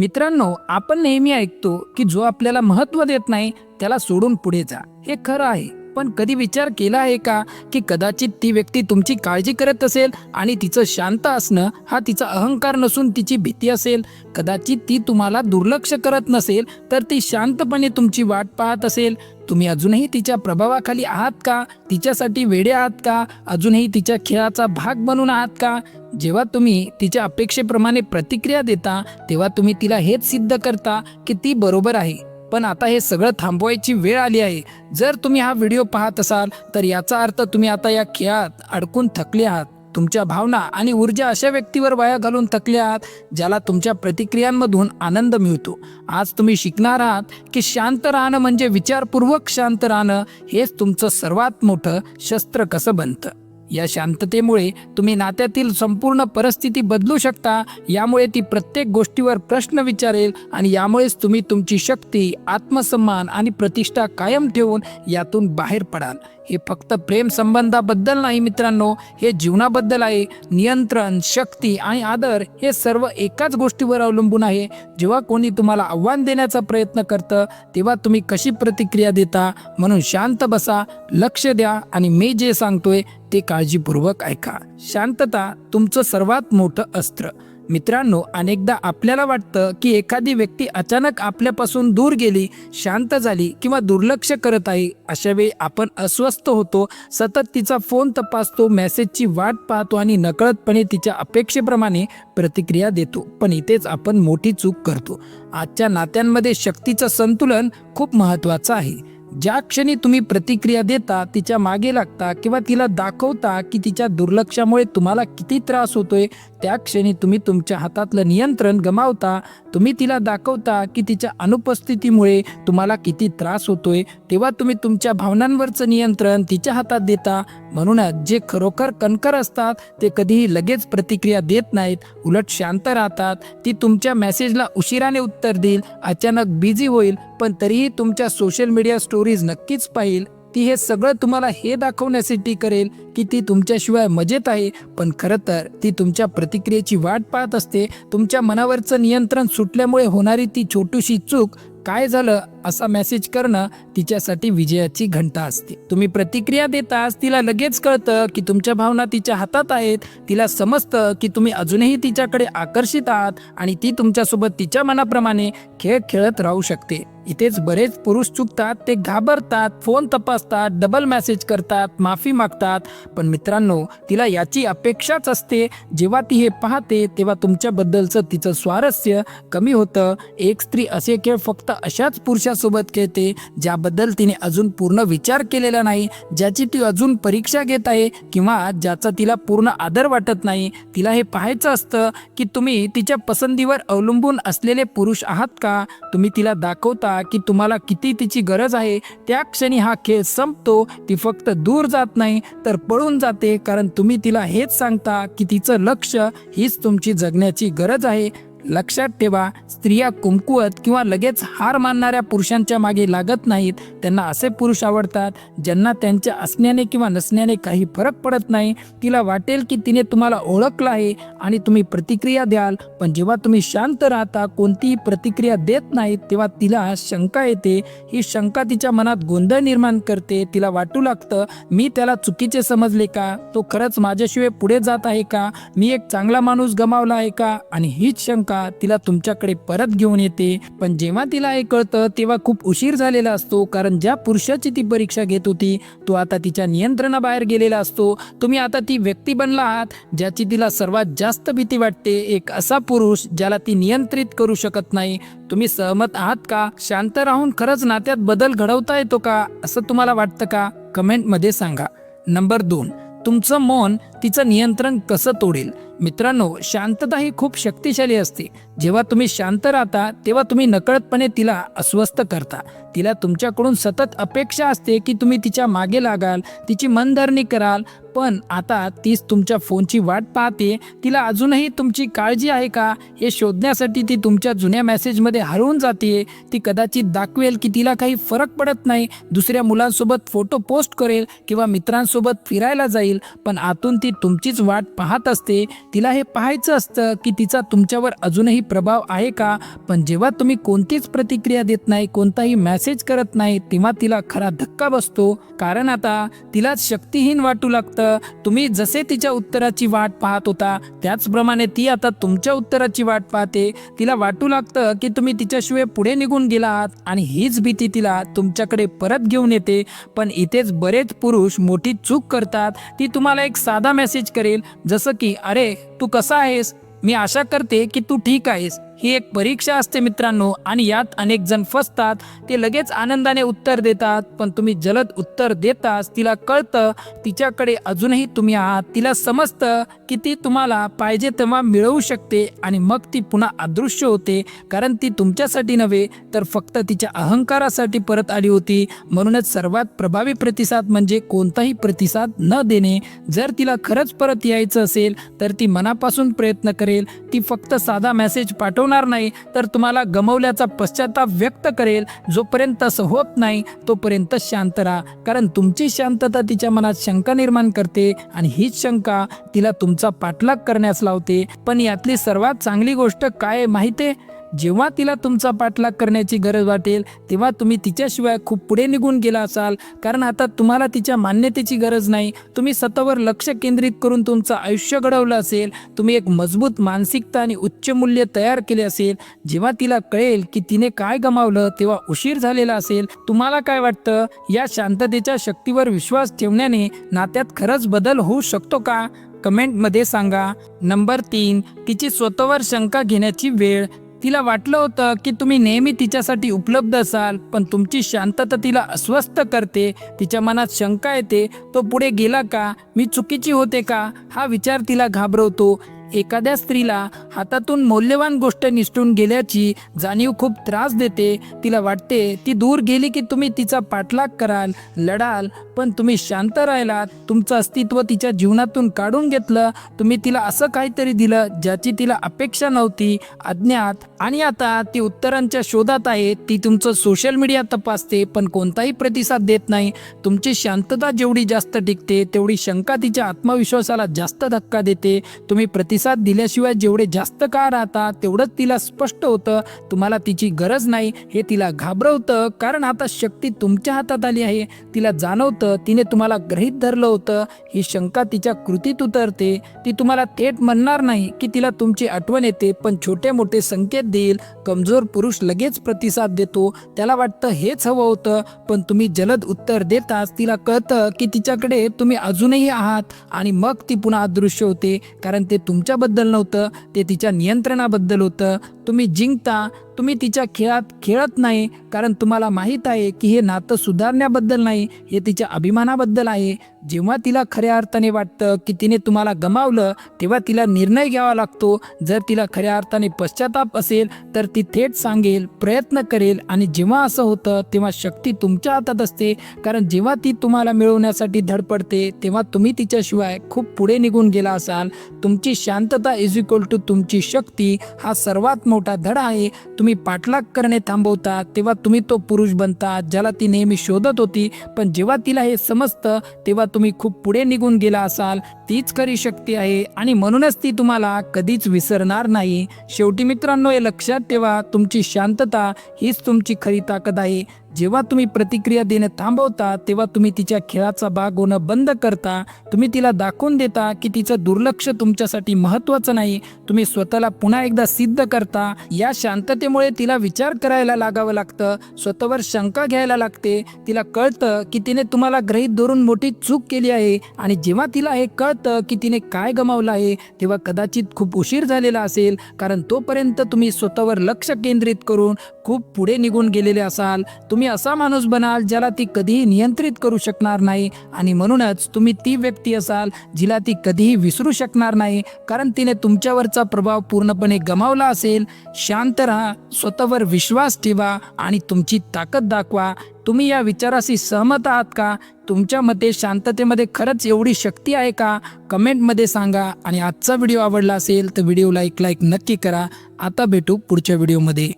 मित्रांनो आपण नेहमी ऐकतो की जो आपल्याला महत्त्व देत नाही त्याला सोडून पुढे जा. हे खरं आहे. पण कधी विचार केला आहे का की कदाचित ती व्यक्ती तुमची काळजी करत असेल आणि तिचं शांत असणं हा तिचा अहंकार नसून तिची भीती असेल? कदाचित ती तुम्हाला दुर्लक्ष करत नसेल तर ती शांतपणे तुमची वाट पाहत असेल. तुम्ही अजूनही तिच्या प्रभावाखाली आहात का? तिच्यासाठी वेडे आहात का? अजूनही तिच्या खेळाचा भाग बनून आहात का? जेव्हा तुम्ही तिच्या अपेक्षेप्रमाणे प्रतिक्रिया देता तेव्हा तुम्ही तिला हेच सिद्ध करता की ती बरोबर आहे. पण आता हे सगळं थांबवायची वेळ आली आहे. जर तुम्ही हा व्हिडिओ पाहत असाल तर याचा अर्थ तुम्ही आता या खेळात अडकून थकले आहात. तुमच्या भावना आणि ऊर्जा अशा व्यक्तीवर वाया घालून थकले आहात ज्याला तुमच्या प्रतिक्रियांमधून आनंद मिळतो. आज तुम्ही शिकणार आहात की शांत राहणं म्हणजे विचारपूर्वक शांत राहणं हेच तुमचं सर्वात मोठं शस्त्र कसं बनतं? या शांततेमुळे तुम्ही नात्यातील संपूर्ण परिस्थिती बदलू शकता. यामुळे ती प्रत्येक गोष्टीवर प्रश्न विचारेल आणि यामुळेच तुम्ही तुमची शक्ती आत्मसन्मान आणि प्रतिष्ठा कायम ठेवून यातून बाहेर पडाल. हे फक्त प्रेम संबंधाबद्दल नाही मित्रांनो हे जीवनाबद्दल आहे. नियंत्रण शक्ती आणि आदर हे सर्व एकाच गोष्टीवर अवलंबून आहे. जेव्हा कोणी तुम्हाला आव्हान देण्याचा प्रयत्न करतं तेव्हा तुम्ही कशी प्रतिक्रिया देता? म्हणून शांत बसा लक्ष द्या आणि मी जे सांगतोय ते काळजीपूर्वक ऐका. शांतता तुमचं सर्वात मोठं अस्त्र. मित्रांनो अनेकदा आपल्याला वाटतं की एखादी व्यक्ती अचानक आपल्यापासून दूर गेली शांत झाली किंवा दुर्लक्ष करत आहे अशावेळी आपण अस्वस्थ होतो सतत तिचा फोन तपासतो मेसेजची वाट पाहतो आणि नकळतपणे तिच्या अपेक्षेप्रमाणे प्रतिक्रिया देतो. पण इथेच आपण मोठी चूक करतो. आजच्या नात्यांमध्ये शक्तीचं संतुलन खूप महत्त्वाचं आहे. ज्या क्षणी तुम्ही प्रतिक्रिया देता तिच्यामागे लागता किंवा तिला दाखवता की तिच्या दुर्लक्षामुळे तुम्हाला किती त्रास होतोय त्या क्षणी तुम्ही तुमच्या हातातलं नियंत्रण गमावता तुम्ही तिला दाखवता की तिच्या अनुपस्थितीमुळे तुम्हाला किती त्रास होतोय तेव्हा तुम्ही तुमच्या भावनांवरचं नियंत्रण तिच्या हातात देता. म्हणूनच जे खरोखर कणकर असतात ते कधीही लगेच प्रतिक्रिया देत नाहीत उलट शांत राहतात. ती तुमच्या मेसेजला उशिराने उत्तर देईल अचानक बिझी होईल पण तरीही तुमच्या सोशल मीडिया स्टोरीज नक्कीच पाहिल. ती हे सगळं तुम्हाला हे दाखवण्यासाठी करेल की ती तुमच्याशिवाय मजेत आहे. पण खरं तर ती तुमच्या प्रतिक्रियेची वाट पाहत असते. तुमच्या मनावरचं नियंत्रण सुटल्यामुळे होणारी ती छोटीशी चूक काय झालं असा मेसेज करणं तिच्यासाठी विजयाची घंटा असते. तुम्ही प्रतिक्रिया देताच तिला लगेच कळतं की तुमच्या भावना तिच्या हातात आहेत. तिला समजतं की तुम्ही अजूनही तिच्याकडे आकर्षित आहात आणि ती तुमच्यासोबत तिच्या मनाप्रमाणे खेळ खेळत राहू शकते. इथेच बरेच पुरुष चुकतात ते घाबरतात फोन तपासतात डबल मेसेज करतात माफी मागतात. पण मित्रांनो तिला याची अपेक्षाच असते. जेव्हा ती हे पाहते तेव्हा तुमच्याबद्दलचं तिचं स्वारस्य कमी होतं. एक स्त्री असे खेळ फक्त अशाच पुरुषासोबत खेळते ज्याबद्दल तिने अजून पूर्ण विचार केलेला नाही. ज्याची ती अजून परीक्षा घेत आहे किंवा ज्याचा तिला पूर्ण आदर वाटत नाही. तिला हे पाहायचं असतं की तुम्ही तिच्या पसंतीवर अवलंबून असलेले पुरुष आहात का? तुम्ही तिला दाखवता की तुम्हाला किती तिची गरज आहे त्या क्षणी हा खेळ संपतो ती फक्त दूर जात नाही तर पळून जाते कारण तुम्ही तिला हेच सांगता की तिचं लक्ष हीच तुमची जगण्याची गरज आहे. लक्षात ठेवा स्त्रिया कुमकुवत किंवा लगेच हार मानणाऱ्या पुरुषांच्या मागे लागत नाहीत. त्यांना असे पुरुष आवडतात ज्यांना त्यांच्या असण्याने किंवा नसण्याने काही फरक पडत नाही. तिला वाटेल की तिने तुम्हाला ओळखलं आहे आणि तुम्ही प्रतिक्रिया द्याल. पण जेव्हा तुम्ही शांत राहता कोणतीही प्रतिक्रिया देत नाहीत तेव्हा तिला शंका येते. ही शंका तिच्या मनात गोंधळ निर्माण करते. तिला वाटू लागतं मी त्याला चुकीचे समजले का? तो खरंच माझ्याशिवाय पुढे जात आहे का? मी एक चांगला माणूस गमावला आहे का? आणि हीच शंका का? तिला तुमच्याकडे परत घेऊन येते. पण जेव्हा तिला हे कळतं तेव्हा खूप उशीर झालेला असतो. कारण ज्या पुरुषाची ती परीक्षा घेत होती तो आता तिच्या नियंत्रणाबाहेर गेलेला असतो. तुम्ही आता ती व्यक्ती बनला आहात ज्याची तिला सर्वात जास्त भीती वाटते. एक असा पुरुष ज्याला ती नियंत्रित करू शकत नाही. तुम्ही सहमत आहात का? शांत राहून खरंच नात्यात बदल घडवता येतो का? असं तुम्हाला वाटतं का? कमेंटमध्ये सांगा. नंबर दोन. तुमचं मौन तिचं नियंत्रण कसं तोडेल? मित्रांनो शांतता ही खूप शक्तिशाली असते. जेव्हा तुम्ही शांत राहता तेव्हा तुम्ही नकळतपणे तिला अस्वस्थ करता. तिला तुमच्याकडून सतत अपेक्षा असते की तुम्ही तिच्यामागे लागाल तिची मनधरणी कराल. पण आता तीच तुमच्या फोनची वाट पाहते. तिला अजूनही तुमची काळजी आहे का? हे शोधण्यासाठी ती तुमच्या जुन्या मेसेजमध्ये हरवून जाते. ती कदाचित दाखवेल की तिला काही फरक पडत नाही. दुसऱ्या मुलांसोबत फोटो पोस्ट करेल किंवा मित्रांसोबत फिरायला जाईल. पण आतून ती तुमचीच वाट पाहत असते. तिला हे पाहायचं असतं की तिचा तुमच्यावर अजूनही प्रभाव आहे का? पण जेव्हा तुम्ही कोणतीच प्रतिक्रिया देत नाही कोणताही मेसेज करत नाही तेव्हा तिला खरा धक्का बसतो. कारण आता तिला शक्तिहीन वाटू लागतं. तुम्ही जसे तिच्या उत्तराची वाट पाहत होता त्याचप्रमाणे ती आता तुमच्या उत्तराची वाट पाहते. तिला वाटू लागतं की तुम्ही तिच्याशिवाय पुढे निघून गेला आहात आणि हीच भीती तिला तुमच्याकडे परत घेऊन येते. पण इथेच बरेच पुरुष मोठी चूक करतात. ती तुम्हाला एक साधा मेसेज करेल जसं की अरे तू कसा आहेस? मी आशा करते की तू ठीक आहेस. ही एक परीक्षा असते मित्रांनो आणि यात अनेक जण फसतात ते लगेच आनंदाने उत्तर देतात पण तुम्ही जलद उत्तर देताच तिला कळतं तिच्याकडे अजूनही तुम्ही आहात तिला समजतं की ती तुम्हाला पाहिजे तेव्हा मिळवू शकते आणि मग ती पुन्हा अदृश्य होते कारण ती तुमच्यासाठी नव्हे तर फक्त तिच्या अहंकारासाठी परत आली होती. म्हणूनच सर्वात प्रभावी प्रतिसाद म्हणजे कोणताही प्रतिसाद न देणे. जर तिला खरंच परत यायचं असेल तर ती मनापासून प्रयत्न करेल ती फक्त साधा मेसेज पाठवणार नाही तर तुम्हाला गमवल्याचा पश्चाताप व्यक्त करेल. जोपर्यंत असं होत नाही तोपर्यंत शांत राहा. कारण तुमची शांतता तिच्या मनात शंका निर्माण करते आणि हीच शंका तिला तुमचा पाठलाग करण्यास लावते. पण यातली सर्वात चांगली गोष्ट काय माहिती जेव्हा तिला तुमचा पाठलाग करण्याची गरज वाटेल तेव्हा तुम्ही तिच्याशिवाय खूप पुढे निघून गेला असाल. कारण आता तुम्हाला तिच्या मान्यतेची गरज नाही. तुम्ही स्वतःवर लक्ष केंद्रित करून तुमचं आयुष्य घडवलं असेल. तुम्ही एक मजबूत मानसिकता आणि उच्च मूल्य तयार केले असेल. जेव्हा तिला कळेल की तिने काय गमावलं तेव्हा उशीर झालेला असेल. तुम्हाला काय वाटतं? या शांततेच्या शक्तीवर विश्वास ठेवण्याने नात्यात खरंच बदल होऊ शकतो का? कमेंटमध्ये सांगा. नंबर तीन तिची स्वतःवर शंका घेण्याची वेळ. तिला वाटलं होतं की तुम्ही नेहमी तिच्यासाठी उपलब्ध असाल पण तुमची शांतता तिला अस्वस्थ करते तिच्या मनात शंका येते तो पुढे गेला का? मी चुकीची होते का? हा विचार तिला घाबरवतो. एखाद्या स्त्रीला हातातून मौल्यवान गोष्ट निसटून गेल्याची जाणीव खूप त्रास देते. तिला वाटते ती दूर गेली की तुम्ही तिचा पाठलाग कराल लढाल पण तुम्ही शांत राहिलात. तुमचं अस्तित्व तिच्या जीवनातून काढून घेतलं. तुम्ही तिला असं काहीतरी दिलं ज्याची तिला अपेक्षा नव्हती. अज्ञात. आणि आता ती उत्तरांच्या शोधात आहे. ती तुमचं सोशल मीडिया तपासते पण कोणताही प्रतिसाद देत नाही. तुमची शांतता जेवढी जास्त टिकते तेवढी शंका तिच्या आत्मविश्वासाला जास्त धक्का देते. तुम्ही प्रतिसाद दिल्याशिवाय जेवढे जास्त का राहता तेवढंच तिला स्पष्ट होतं. तुम्हाला तिची गरज नाही. हे तिला घाबरवतं. कारण आता शक्ती तुमच्या हातात आली आहे. तिला जाणवतं तिने तुम्हाला ग्रहित धरलं होतं ही शंका तिच्या कृतीत उतरते ती तुम्हाला थेट म्हणणार नाही की तिला तुमची आठवण येते पण छोटे मोठे संकेत देईल कमजोर पुरुष लगेच प्रतिसाद देतो त्याला वाटतं हेच हवं होतं पण तुम्ही जलद उत्तर देताच तिला कळतं की तिच्याकडे तुम्ही अजूनही आहात आणि मग ती पुन्हा अदृश्य होते कारण ते तुमच्याबद्दल नव्हतं ते तिच्या नियंत्रणाबद्दल होतं तुम्ही जिंकता तुम्ही तिच्या खेळात खेळत नाही कारण तुम्हाला माहीत आहे की हे नातं सुधारण्याबद्दल नाही हे तिच्या अभिमानाबद्दल आहे. जेव्हा तिला खऱ्या अर्थाने वाटतं की तिने तुम्हाला गमावलं तेव्हा तिला निर्णय घ्यावा लागतो. जर तिला खऱ्या अर्थाने पश्चाताप असेल तर ती थेट सांगेल प्रयत्न करेल आणि जेव्हा असं होतं तेव्हा शक्ती तुमच्या हातात असते. कारण जेव्हा ती तुम्हाला मिळवण्यासाठी धडपडते तेव्हा तुम्ही तिच्याशिवाय खूप पुढे निघून गेला असाल. तुमची शांतता इज इक्वल टू तुमची शक्ती. हा सर्वात मोठा धडा आहे. तुम्ही पाठलाग करणे थांबवता तेव्हा तुम्ही तो पुरुष बनता ज्याला ती नेहमी शोधत होती. पण जेव्हा तिला हे समजतं तेव्हा तुम्ही खूप पुढे निघून गेला असाल. तीच खरी शक्ती आहे आणि म्हणूनच ती तुम्हाला कधीच विसरणार नाही. शेवटी मित्रांनो हे लक्षात ठेवा तुमची शांतता हीच तुमची खरी ताकद आहे. जेव्हा तुम्ही प्रतिक्रिया देणं थांबवता तेव्हा तुम्ही तिच्या खेळाचा भाग होणं बंद करता. तुम्ही तिला दाखवून देता की तिचं दुर्लक्ष तुमच्यासाठी महत्त्वाचं नाही. तुम्ही स्वतःला पुन्हा एकदा सिद्ध करता. या शांततेमुळे तिला विचार करायला लागावं लागतं. स्वतःवर शंका घ्यायला लागते. तिला कळतं की तिने तुम्हाला ग्रहित धरून मोठी चूक केली आहे. आणि जेव्हा तिला हे कळतं की तिने काय गमावलं आहे तेव्हा कदाचित खूप उशीर झालेला असेल. कारण तोपर्यंत तुम्ही स्वतःवर लक्ष केंद्रित करून खूप पुढे निघून गेलेले असाल. तुम्ही असा माणूस बनाल ज्याला ती कधीही नियंत्रित करू शकणार नाही आणि म्हणूनच तुम्ही ती व्यक्ती असाल जिला ती कधीही विसरू शकणार नाही कारण तिने तुमच्यावरचा प्रभाव पूर्णपणे गमावला असेल. शांत राहा स्वतःवर विश्वास ठेवा आणि तुमची ताकद दाखवा. तुम्ही या विचाराशी सहमत आहात का? तुमच्या मते शांततेमध्ये खरंच एवढी शक्ती आहे का? कमेंटमध्ये सांगा आणि आजचा व्हिडिओ आवडला असेल तर व्हिडिओला एक लाईक नक्की करा. आता भेटू पुढच्या व्हिडिओमध्ये.